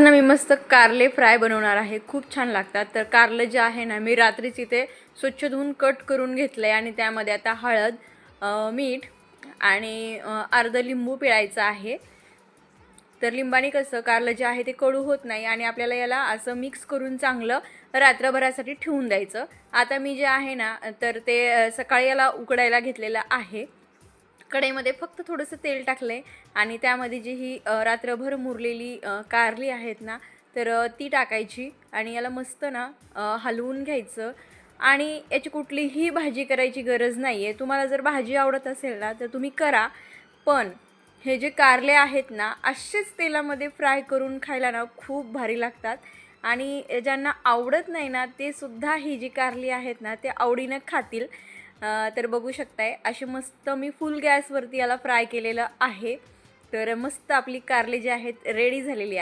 ना मी मस्त कारले फ्राय बनवणार आहे. खूप छान लागतात. तर कारलं जे आहे ना मी रात्रीच इथे स्वच्छ धुवून कट करून घेतलं आहे आणि त्यामध्ये आता हळद मीठ आणि अर्धं अर्ध लिंबू पिळायचं आहे. तर लिंबाने कसं कारलं जे आहे ते कडू होत नाही आणि आपल्याला याला असं मिक्स करून चांगलं रात्रभरासाठी ठेवून द्यायचं. आता मी जे आहे ना तर ते सकाळी याला उकडायला घेतलेलं आहे. कढईमध्ये फक्त थोडंसं तेल टाकलं आहे आणि त्यामध्ये जी ही रात्रभर मुरलेली कारली आहेत ना तर ती टाकायची आणि याला मस्त ना हलवून घ्यायचं. आणि याची कुठलीही भाजी करायची गरज नाही आहे तुम्हाला जर भाजी आवडत असेल ना तर तुम्ही करा. पण हे जे कारले आहेत ना असेच तेलामध्ये फ्राय करून खायला ना खूप भारी लागतात. आणि ज्यांना आवडत नाही ना ते सुद्धा ही जी कारली आहेत ना ते आवडीनं खातील. तर बघू शकताय असे मस्त मी फुल गॅसवरती याला फ्राय केलेलं आहे. तर मस्त आपली कारली जी आहेत रेडी झालेली आहे.